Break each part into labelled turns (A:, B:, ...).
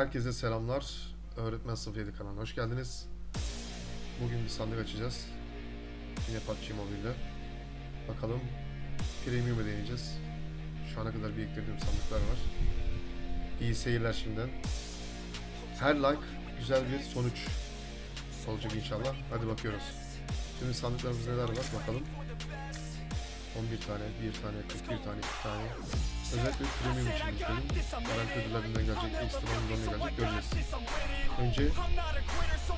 A: Herkese selamlar. Öğretmen Sınıf 7 kanalına hoş geldiniz. Bugün bir sandık açacağız. Yine PUBG Mobile'de. Bakalım Premium'u deneyeceğiz. Şu ana kadar biriktirdiğim sandıklar var. İyi seyirler şimdiden. Her like güzel bir sonuç olacak inşallah. Hadi bakıyoruz. Şimdi sandıklarımızda neler var bakalım. 11 tane, 1 tane, 41 tane, 2 tane. Özellikle premium için istedim. Garanti ödüllerinden gelecek, ekstra onlarından gelecek göreceğiz. Önce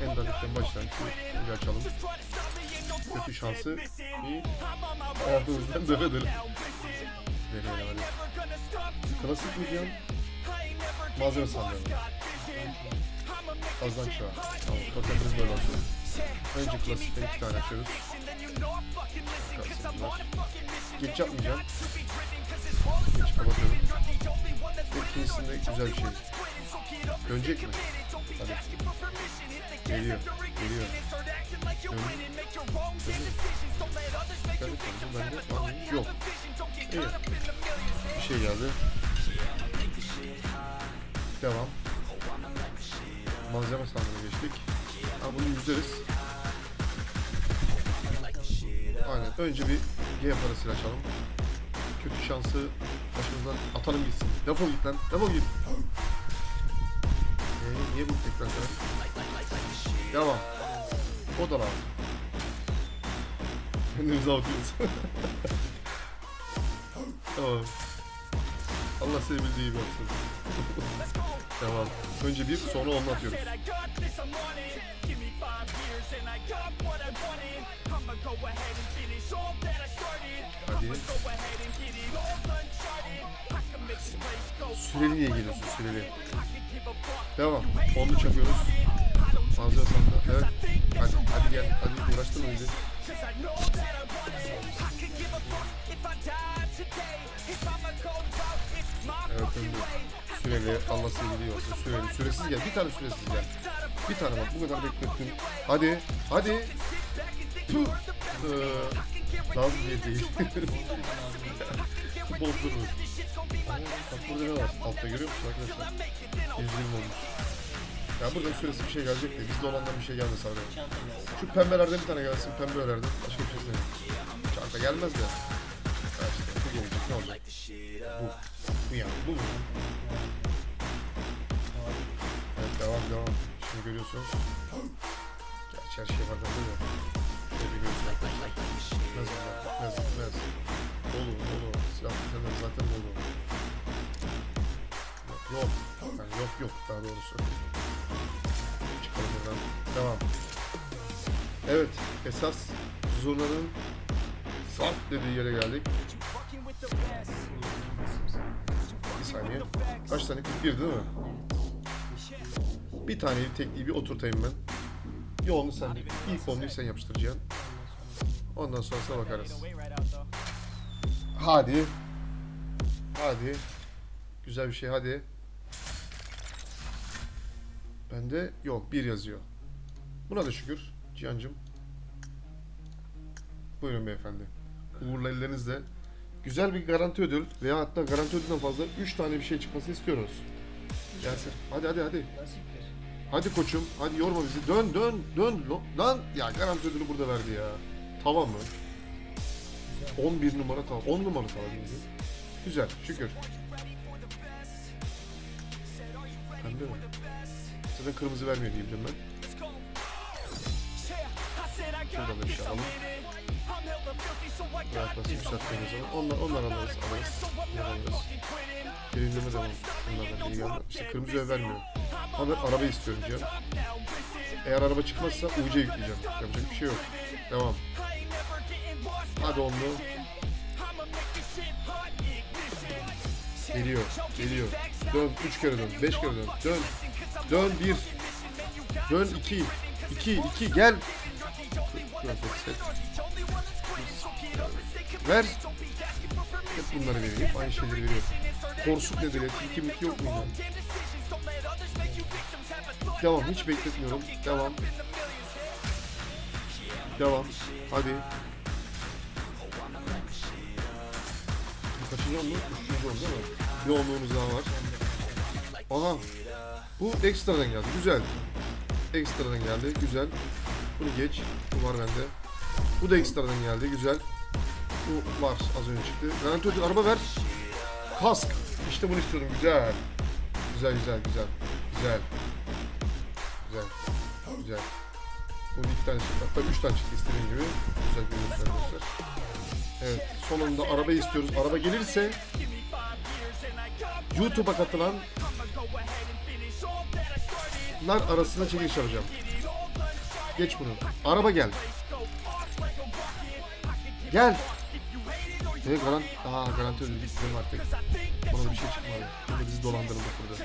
A: en dandıktan başlayalım. Bir açalım. Kötü şansı bir hayatımızdan dönelim. Deneyelim hadi. Klasik diyorum? Malzeme sandığı. Kazanç var. Tamam, bakalım böyle olsun. Önce klasikten iki tane açıyoruz. Klasikler. Geç yapmayacağım. İkincisinde güzel bir şey. Dönecek mi? Hadi. Geliyor. Geliyor. Dön. Dön. Mı? Yok. İyi. Bir şey geldi. Devam. Malzeme sandığına geçtik. Ha bunu yüzleriz. Aynen. Önce bir G parasıyla açalım. Kötü şansı başımızdan atalım gitsin. Defol git lan. Defol git. Ee, niye bu tekrar kadar? Devam. O da lazım. Kendimizi avutuyoruz. tamam. Allah seni bildiği gibi yapsın. tamam. Önce bir sonra onu atıyoruz. Hadi. Süreli niye geliyorsun süreli? Devam. Onu çakıyoruz. Malzeme sandı. Evet. Hadi, hadi gel. Hadi uğraştın mıydı? Evet önce süreli Allah sevgili olsun süreli süresiz gel bir tane süresiz gel bir tane bak bu kadar beklettim hadi hadi Puh. Ee, lazım diye değil bozdurur bak burada ne var altta görüyor musun arkadaşlar? 120 olmuş ya buradan süresi bir şey gelecek de bizde olandan bir şey gelmesi abi. Şu pembelerden bir tane gelsin pembe örerdim başka bir şey istemiyorum çanta gelmez de. Ya işte bu gelecek ne olacak? Bu. Bu yani bu mu? Evet devam devam. Şimdi görüyorsunuz. Gerçi her şey var değil mi? Yok, yok. Yok daha doğrusu. Çıkalım buradan. Devam. Evet, esas zurnanın saf dediği yere geldik. Bir saniye. Kaç tane? 41 değil mi? Bir taneyi tekliği bir oturtayım ben. Onu sen, ilk onu sen yapıştıracaksın. Ondan sonrasına bakarız. Hadi. Hadi. Güzel bir şey hadi. Bende yok bir yazıyor. Buna da şükür Cihan'cım. Buyurun beyefendi. Uğurlu ellerinizle güzel bir garanti ödül veya hatta garanti ödülden fazla 3 tane bir şey çıkmasını istiyoruz. Gelsin. Hadi hadi hadi. Hadi koçum. Hadi yorma bizi. Dön dön dön. Lan ya garanti ödülü burada verdi ya. Tava mı? 11 numara tava. 10 numara tava mi? Güzel. Şükür. Pembe mi? Zaten kırmızı vermiyor diye ben. Şuradan da bir şey alalım. Yaklaşık yükselttiğimiz zaman onlar, onlar alırız, alırız. Onlar alırız. Birinleme devam. Bunlardan biri geldi. İşte kırmızı vermiyor. Ama araba istiyorum Cihan. Eğer araba çıkmazsa UC yükleyeceğim. Yapacak bir şey yok. Devam. Hadi onlu. Geliyor, geliyor. Dön, üç kere dön, beş kere dön. Dön, dön bir. Dön iki. İki, iki, gel. Ver. Hep bunları veriyor. Aynı şeyleri veriyor. Korsuk nedir ya? Tilki yok mu ya? Devam. Hiç bekletmiyorum. Devam. Devam. Hadi. Kaçıncı oldu? Üçüncü oldu değil mi? Bir onluğumuz daha var. Aha. Bu ekstradan geldi. Güzel. Ekstradan geldi. Güzel. Bunu geç. Bu var bende. Bu da ekstradan geldi. Güzel. Bu var. Az önce çıktı. Garanti ödül. Araba ver. Kask. İşte bunu istiyordum. Güzel. Güzel güzel güzel. Güzel. Güzel. Güzel. Bunun iki tane çıktı. Hatta üç tane çıktı istediğim gibi. Güzel görüyorsunuz arkadaşlar. Evet. Sonunda araba istiyoruz. Araba gelirse YouTube'a katılan lar arasında çekiliş yapacağım. Geç bunu. Araba gel. Gel. Ne garant? Aa garanti ödül bizim artık. Bana bir şey çıkmadı. Burada bizi dolandırıldık burada.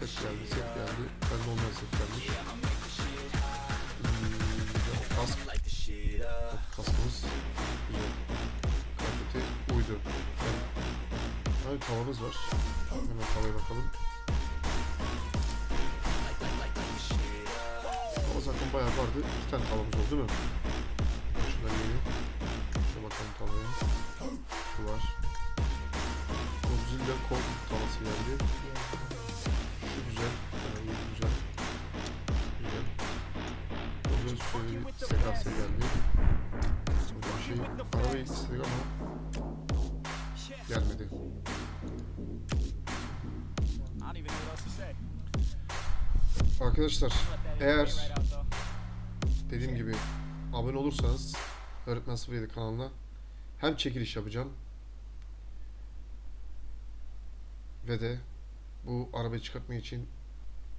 A: Set geldi, set geldi. Ben de ondan set gelmiş. Hmm. Kask. Kaskımız güzel. Kıyafeti. Evet, tavamız var. Hemen tavaya bakalım. Tava zaten bayağı vardı. İki tane tavamız oldu değil mi? Şundan geliyor. Şuna bakalım tavaya. Şu var. Godzilla Kong tavası geldi. Şöyle bir SKS geldi. Burada şey. Arabayı istedik ama gelmedi. Arkadaşlar eğer dediğim gibi abone olursanız Öğretmen 07 kanalına hem çekiliş yapacağım ve de bu arabayı çıkartmak için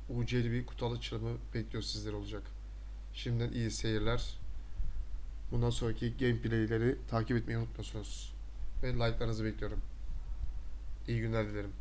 A: UC'li bir kutu alışımı bekliyor sizler olacak. Şimdiden iyi seyirler. Bundan sonraki gameplayleri takip etmeyi unutmuyorsunuz. Ve like'larınızı bekliyorum. İyi günler dilerim.